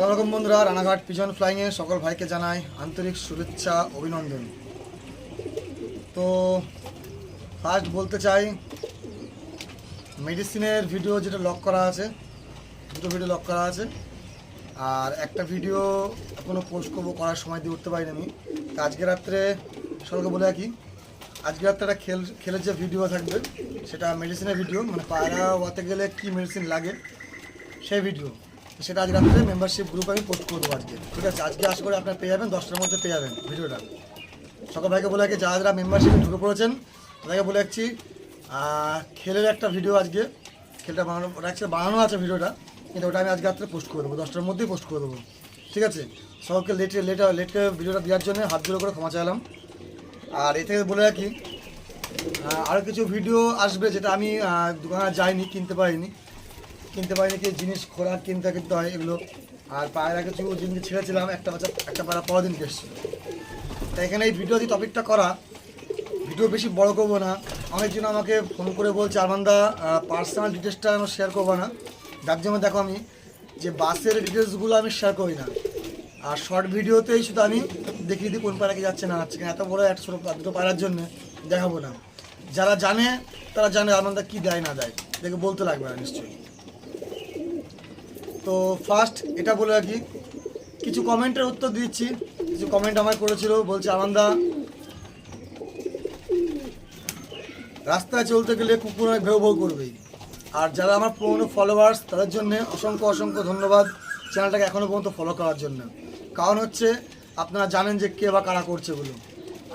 সালাম বন্ধুরা, রানাঘাট পিজন ফ্লাইংয়ে সকল ভাইকে জানাই আন্তরিক শুভেচ্ছা, অভিনন্দন। তো ফার্স্ট বলতে চাই মেডিসিনের ভিডিও যেটা লক করা আছে, দুটো ভিডিও লক করা আছে। আর একটা ভিডিও এখনও পোস্ট করব, করার সময় দিয়ে উঠতে পারিনি আমি। তো আজকে রাত্রে, সকলকে বলে রাখি, আজকে রাত্রে একটা খেল, খেলের যে ভিডিও থাকবে, সেটা মেডিসিনের ভিডিও মানে পায়রা ওয়াতে গেলে কী মেডিসিন লাগে, সেই ভিডিও সেটা আজ রাত্রে মেম্বারশিপ গ্রুপ আমি পোস্ট করব আজকে। ঠিক আছে? আজকে আশা করি আপনারা পেয়ে যাবেন, দশটার মধ্যে পেয়ে যাবেন, ভিডিওটা। সকল ভাইকে বলে রাখি, যারা যারা মেম্বারশিপে ঢুকে পড়েছেন তাদেরকে বলে রাখছি খেলের একটা ভিডিও আজকে। খেলটা বানানো actually বানানো আছে ভিডিওটা, কিন্তু ওটা আমি আজকে রাত্রে পোস্ট করে দেবো, দশটার মধ্যেই পোস্ট করে দেবো। ঠিক আছে? সকলকে লেটে লেটে লেটকে ভিডিওটা দেওয়ার জন্য হাত জোড়ো করে ক্ষমা চাইলাম। আর এ থেকে বলে রাখি আরও কিছু ভিডিও আসবে যেটা আমি দোকানে যাইনি, কিনতে পারিনি। কিনতে পারিনি কি জিনিস খোরাক কিনতে কিনতে হয় এগুলো। আর পায়রা কিছু জিনিস ছেড়েছিলাম, একটা বাচ্চা, একটা পায়রা পরের দিন এসছে তাই এখানে এই ভিডিও যে টপিকটা করা। ভিডিও বেশি বড় করব না। অনেকজন আমাকে ফোন করে বলছে, আরমান্দা পার্সোনাল ডিটেলসটা আমি শেয়ার করব না। যার জন্য দেখো আমি, যে বাসের ডিটেলসগুলো আমি শেয়ার করি না। আর শর্ট ভিডিওতেই শুধু আমি দেখিয়ে দিই কোন পায়রাকে যাচ্ছে না যাচ্ছে এত বড় একটা ছোটো দুটো পায়রার জন্য দেখাবো না। যারা জানে, তারা জানে আনন্দা কী দেয়, না দেয়। দেখে বলতে লাগবে না নিশ্চয়ই। তো ফার্স্ট এটা বলে রাখি, কিছু কমেন্টের উত্তর দিচ্ছি। কিছু কমেন্ট আমার করেছিল, বলছে, আনন্দা, রাস্তায় চলতে গেলে কুকুর ভেউ ভেউ করবেই আর যারা আমার পুরনো ফলোয়ার্স তাদের জন্য অসংখ্য অসংখ্য ধন্যবাদ চ্যানেলটাকে এখনও পর্যন্ত ফলো করার জন্য। কারণ হচ্ছে, আপনারা জানেন যে কে বা কারা করছে এগুলো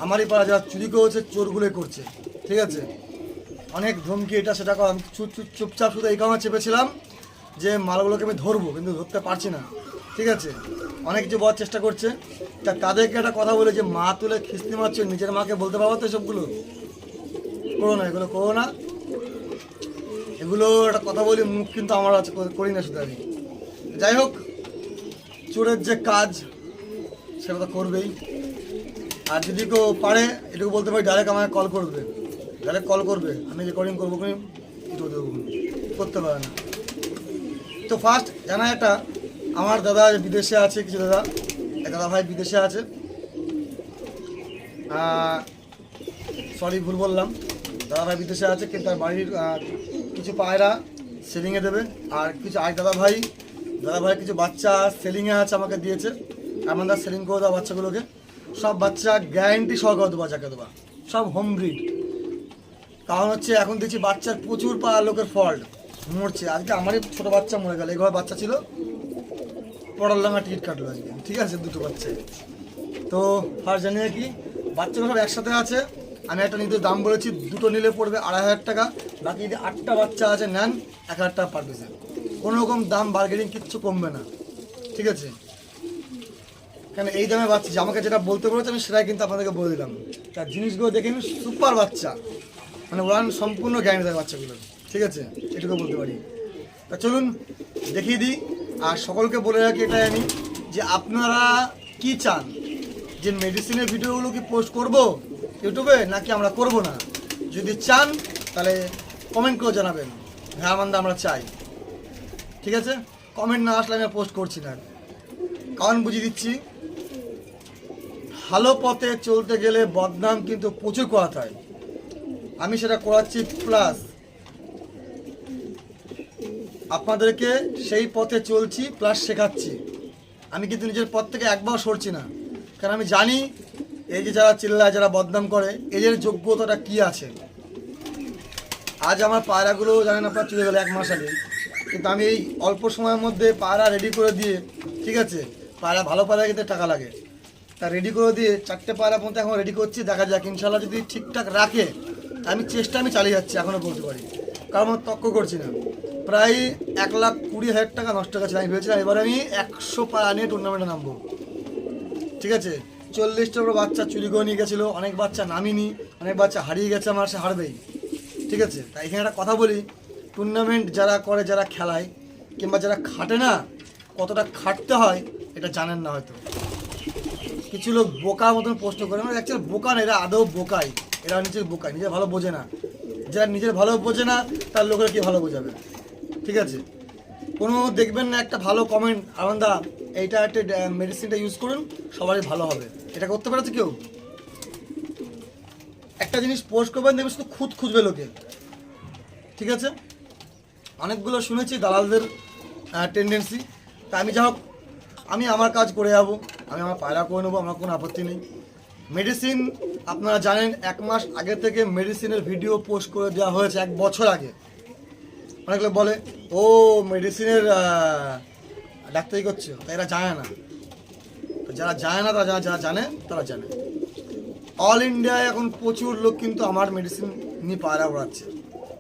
আমারই পাড়া যারা চুরি করেছে, চোরগুলোই করছে। ঠিক আছে? অনেক ধমকি এটা, সেটা চুপচাপ শুধু এই কারণে চেপেছিলাম যে মালগুলোকে আমি ধরবো, কিন্তু ধরতে পারছি না। ঠিক আছে? অনেক কিছু বলার চেষ্টা করছে। তা তাদেরকে একটা কথা বলে যে, মা তুলে খিস্তি মারছে, নিজের মাকে বলতে পারব তো সবগুলো করো না, এগুলো করো না। এগুলো একটা কথা বলি মুখ কিন্তু আমার আছে করি না শুধু আমি। যাই হোক, চোরের যে কাজ, সেটা তো করবেই। আর যদি কেউ পারে, এটুকু বলতে পারি ডাইরেক্ট আমাকে কল করবে। ডাইরেক্ট কল করবে। আমি রেকর্ডিং করব দেবো করতে পারে না। তো ফার্স্ট জানা এটা আমার দাদা বিদেশে আছে, কিছু দাদা দাদা ভাই বিদেশে আছে। সরি ভুল বললাম। দাদা ভাই বিদেশে আছে, কিন্তু তার বাড়ির কিছু পায়রা সেলিংয়ে দেবে। আর কিছু আরেক দাদা ভাই দাদা ভাই কিছু বাচ্চা সেলিংয়ে আছে, আমাকে দিয়েছে। আমাদের সেলিং করে দেওয়া বাচ্চাগুলোকে। সব বাচ্চা গ্যারেন্টি সহকারে দেবো বাচ্চাকে দেওয়া সব হোম ব্রিড কারণ হচ্ছে, এখন দেখছি বাচ্চার প্রচুর লোকের ফল্ট মরছে। আজকে আমারই ছোট বাচ্চা মরে গেল। এই বাচ্চা ছিল। পড়ার লাঙা টিকিট কাটলো আজকে। ঠিক আছে, দুটো বাচ্চা। তো ফার্স্ট জানিয়ে কি? বাচ্চাগুলো সব একসাথে আছে। আমি একটা নিতে দাম বলেছি, দুটো নিলে পড়বে আড়াই হাজার টাকা। বাকি যদি আটটা বাচ্চা আছে, নেন, এক হাজার টাকা পার পিসে কোনো রকম দাম বার্গেনিং কিচ্ছু কমবে না। ঠিক আছে? কেন এই দামে বাচ্চা যে আমাকে যেটা বলতে বলেছে, আমি সেটাই কিন্তু আপনাদেরকে বলে দিলাম। তার জিনিসগুলো দেখে আমি সুপার বাচ্চা। মানে ওয়ান সম্পূর্ণ গ্যারান্টি দেয় বাচ্চাগুলো ঠিক আছে? এটুকু বলতে পারি। তা চলুন, দেখিয়ে দিই। আর সকলকে বলে রাখি এটাই আমি, যে আপনারা কি চান? যে মেডিসিনের ভিডিওগুলো কি পোস্ট করব ইউটিউবে নাকি আমরা করব না? যদি চান, তাহলে কমেন্ট করে জানাবেন। হ্যাঁ আমাদের আমরা চাই। ঠিক আছে? কমেন্ট না আসলে আমি পোস্ট করছি না। কারণ বুঝিয়ে দিচ্ছি, ভালো পথে চলতে গেলে বদনাম কিন্তু প্রচুর করাতে হয়। আমি সেটা করাচ্ছি প্লাস আপনাদেরকে সেই পথে চলছি প্লাস শেখাচ্ছি। আমি কিন্তু নিজের পথ থেকে একবার সরছি না। কারণ আমি জানি, এই যে যারা চিল্লায়, যারা বদনাম করে, এদের যোগ্যতাটা কি আছে? আজ আমার পায়রাগুলো, জানেন আপনার, চলে গেলো এক মাস আগে। কিন্তু আমি এই অল্প সময়ের মধ্যে পায়রা রেডি করে দিয়ে, ঠিক আছে? পায়রা ভালো পায়রা কিন্তু টাকা লাগে। তা রেডি করে দিয়ে চারটে পায়রা পর্যন্ত এখন রেডি করছি, দেখা যাক ইনশাল্লাহ যদি ঠিকঠাক রাখে, আমি চেষ্টা আমি চালিয়ে যাচ্ছি এখনও বলতে পারি। কারণ আমি তক্ক করছি না। প্রায় এক লাখ কুড়ি হাজার টাকা নষ্ট গেছে আমি ভেবেছিলাম এবার আমি একশো পায়রা নিয়ে টুর্নামেন্টে নামবো। ঠিক আছে? চল্লিশটা করে বাচ্চা চুরি করে নিয়ে গেছিল, অনেক বাচ্চা নামিনি, অনেক বাচ্চা হারিয়ে গেছে আমার, সে হারবেই। ঠিক আছে? তাই এখানে একটা কথা বলি টুর্নামেন্ট যারা করে, যারা খেলায়, কিংবা যারা খাটে না, কতটা খাটতে হয় এটা জানেন না হয়তো। কিছু লোক বোকা মতন প্রশ্ন করে মানে অ্যাকচুয়ালি বোকা না, এরা আদৌ বোকাই, এরা নিজের বোকাই নিজের ভালো বোঝে না। যারা নিজের ভালো বোঝে না, তার লোকেরা কি ভালো বোঝাবে? ঠিক আছে? কোনো দেখবেন না একটা ভালো কমেন্ট আমন্দা এইটা একটা মেডিসিনটা ইউজ করুন, সবারই ভালো হবে। এটা করতে পারছে কেউ? একটা জিনিস পোস্ট করবেন, দেখবেন শুধু খুঁত খুঁজবে লোকে। ঠিক আছে? অনেকগুলো শুনেছি দালালদের টেন্ডেন্সি তা আমি যা আমি আমার কাজ করে যাব, আমি আমার পায়রা করে নেব, আমার কোনো আপত্তি নেই। মেডিসিন, আপনারা জানেন, এক মাস আগে থেকে মেডিসিনের ভিডিও পোস্ট করে দেওয়া হয়েছে এক বছর আগে। অনেক লোক বলে, ও, মেডিসিনের ডাক্তারি করছে। তা এরা জানে না। যারা জানে না, তারা যারা যারা জানে, তারা জানে। অল ইন্ডিয়ায় এখন প্রচুর লোক কিন্তু আমার মেডিসিন নিয়ে পায়রা ওড়াচ্ছে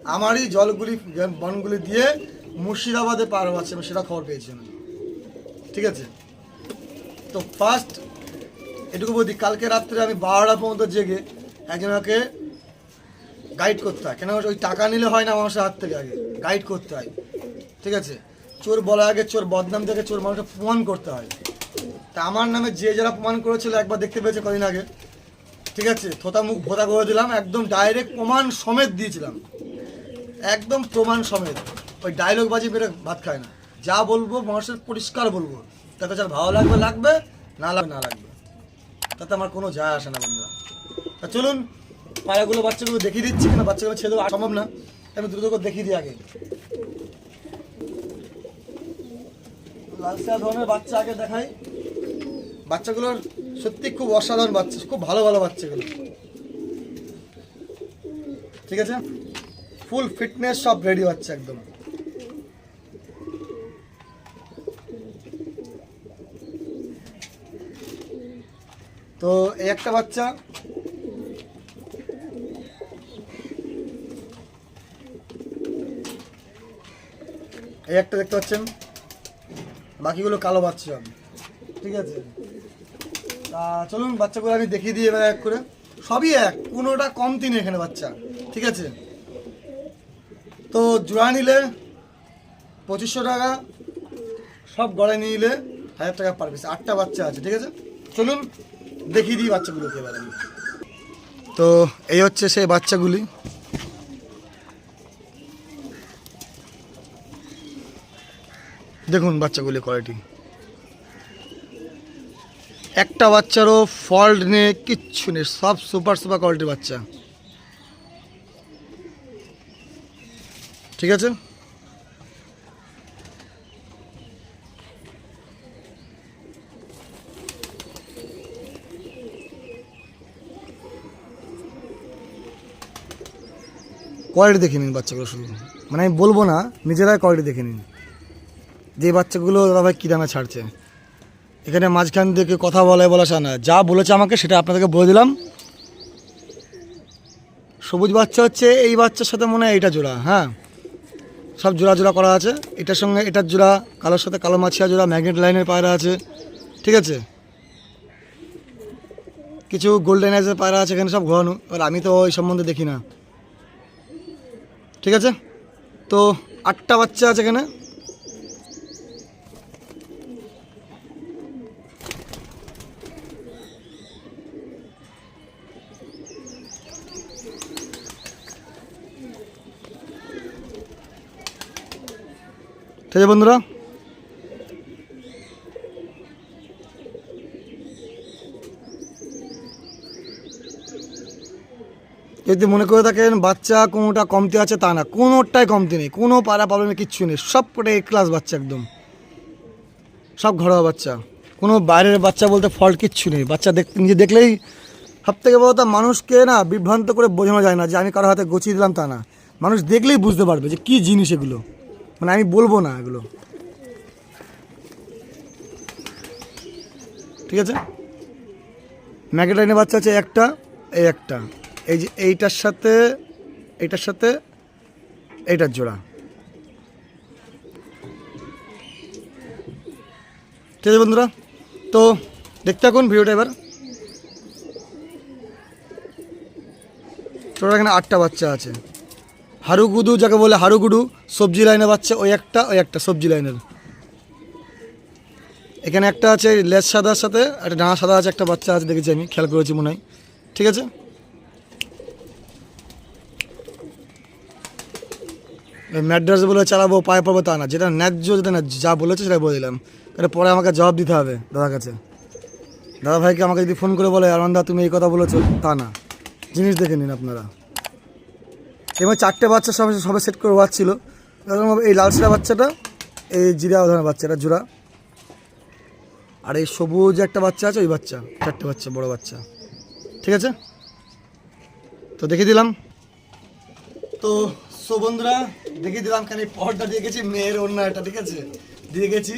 আমারই জলগুলি, বনগুলি দিয়ে মুর্শিদাবাদে পায়রা ওড়াচ্ছে আমি সেটা খবর পেয়েছি আমি। ঠিক আছে? তো ফার্স্ট এটুকু বলি কালকে রাত্রে আমি বারোটা পর্যন্ত জেগে একজনকে গাইড করতে হয়। কেন ওই টাকা নিলে হয় না মানুষের হাত থেকে আগে গাইড করতে হয়। ঠিক আছে? চোর বলার আগে চোর, বদনাম থেকে চোর মানুষকে প্রমাণ করতে হয়। তা আমার নামে যে যারা প্রমাণ করেছিল, একবার দেখতে পেয়েছে কদিন আগে। ঠিক আছে? থোতা মুখ ভোতা করে দিলাম, একদম ডাইরেক্ট প্রমাণ সমেত দিয়েছিলাম। একদম প্রমাণ সমেত। ওই ডায়লগ বাজি বেড়ে ভাত খায় না। যা বলব মানুষের পরিষ্কার বলব। তাতে যার ভালো লাগবে লাগবে, না লাগবে না লাগবে। তাতে আমার কোনো যায় আসে না, বন্ধুরা। তা চলুন পায়রাগুলো বাচ্চাগুলো দেখিয়ে দিচ্ছি, কেন বাচ্চাগুলো দেওয়া সম্ভব না। আমি দ্রুত করে দেখিয়ে দিই আগে। লালসা ধরনের বাচ্চা আগে দেখাই। বাচ্চাগুলোর সত্যি খুব অসাধারণ বাচ্চা, খুব ভালো ভালো বাচ্চাগুলো। ঠিক আছে? ফুল ফিটনেস সব রেডি হচ্ছে একদম। তো এই একটা বাচ্চা। এই একটা দেখতে পাচ্ছেন। বাকিগুলো কালো বাচ্চা। ঠিক আছে। তা চলুন, বাচ্চাগুলো আমি দেখিয়ে দিই এবার এক করে। সবই এক, কোনোটা কমতি নেই এখানে বাচ্চা। ঠিক আছে। তো জোড়া নিলে পঁচিশশো টাকা, সব গড়ে নিলে হাজার টাকা পার পিস আটটা বাচ্চা আছে, ঠিক আছে? চলুন। দেখিয়ে দিই বাচ্চাগুলোকে এবার আমি। তো এই হচ্ছে সেই বাচ্চাগুলি। দেখুন বাচ্চাগুলি কোয়ালিটি একটা বাচ্চারও ফল্ট নেই, কিচ্ছু নেই, সব সুপার সুপার কোয়ালিটির বাচ্চা। ঠিক আছে? কোয়ালিটি দেখে নিন বাচ্চাগুলো শুধু। মানে আমি বলব না, নিজেরাই কোয়ালিটি দেখে নিন। যে বাচ্চাগুলো, দাদা ভাই কী দামে ছাড়ছে? এখানে মাঝখান থেকে কথা বলে বলা না। যা বলেছে আমাকে, সেটা আপনাদেরকে বলে দিলাম। সবুজ বাচ্চা হচ্ছে, এই বাচ্চার সাথে মনে হয় এইটা জোড়া হ্যাঁ? সব জোড়া জোড়া করা আছে। এটার সঙ্গে এটার জোড়া, কালোর সাথে কালো মাছিয়া জোড়া ম্যাগনেট লাইনের পায়রা আছে। ঠিক আছে? কিছু গোল্ডেন আইসের পায়রা আছে, এখানে সব ঘোরানো। এবার আমি তো ওই সম্বন্ধে দেখি না। ঠিক আছে? তো আটটা বাচ্চা আছে এখানে। ঠিক আছে বন্ধুরা? যদি মনে করে থাকেন বাচ্চা কোনোটা কমতি আছে তা না, কোনোটাই কমতি নেই, কোনো পাড়া প্রবলেমে কিচ্ছু নেই সব কটা এ ক্লাস বাচ্চা একদম। সব ঘরোয়া বাচ্চা, কোনো বাইরের বাচ্চা বলতে ফল্ট কিচ্ছু নেই, বাচ্চা দেখ, নিজে দেখলেই সব থেকে বড় কথা মানুষকে না বিভ্রান্ত করে বোঝানো যায় না যে আমি কারও হাতে গছিয়ে দিলাম তা না। মানুষ দেখলেই বুঝতে পারবে যে কী জিনিস এগুলো। মানে আমি বলব না এগুলো। ঠিক আছে? ম্যাগেটাইনের বাচ্চা আছে একটা এই একটা। এই যে এইটার সাথে এইটার সাথে এইটার জোড়া। ঠিক আছে বন্ধুরা, তো দেখতে থাকুন ভিডিওটা এবার। টোটাল এখানে আটটা বাচ্চা আছে। হারুগুদু যাকে বলে হারুগুডু সবজি লাইনের বাচ্চা, ওই একটা ওই একটা সবজি লাইনের। এখানে একটা আছে লেজ সাদার সাথে, একটা ডানা সাদা আছে, একটা বাচ্চা আছে, দেখেছি আমি, খেয়াল করেছি মনে হয়। ঠিক আছে? ম্যাড্রাস বলে চালাবো, পায়ে পাবো তা না। যেটা ন্যায্য যেটা ন্যায্য, যা বলেছে সেটা বলে দিলাম। তাহলে পরে আমাকে জবাব দিতে হবে দাদার কাছে। দাদা ভাইকে আমাকে যদি ফোন করে বলে আনন্দা তুমি এই কথা বলেছ, তা না। জিনিস দেখে নিন আপনারা। এবার চারটে বাচ্চা সব, সবে সেট করে বাচ্ছিল এই লাল সাদা বাচ্চাটা, এই জিরা ধরনের বাচ্চাটা, জোড়া। আর এই সবুজ একটা বাচ্চা আছে, ওই বাচ্চা, চারটে বাচ্চা, বড় বাচ্চা। ঠিক আছে? তো দেখে দিলাম। তো সো বন্ধুরা, দেখিয়ে দিলাম এই পহরটা দিয়ে গেছি, মেয়ের অন্য একটা, ঠিক আছে? দিয়ে গেছি।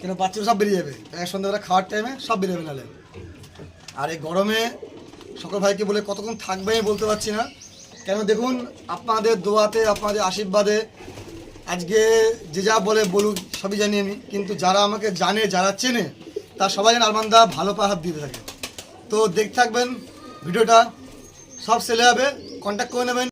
কেন বাচ্চারা সব বেরিয়ে যাবে। এক সন্ধ্যাবেলা খাওয়ার টাইমে সব বেরিয়ে যাবে নাহলে আর এই গরমে সকল ভাইকে বলে কতক্ষণ থাকবে আমি বলতে পারছি না। কেন দেখুন, আপনাদের দোয়াতে, আপনাদের আশীর্বাদে আজকে যে যা বলে বলুক, সবই জানি আমি। কিন্তু যারা আমাকে জানে, যারা চেনে, তার সবাই যেন আলমান্দা ভালো পা হাত দিতে থাকে। তো দেখতে থাকবেন, ভিডিওটা সব সেলে হবে কন্ট্যাক্ট করে নেবেন।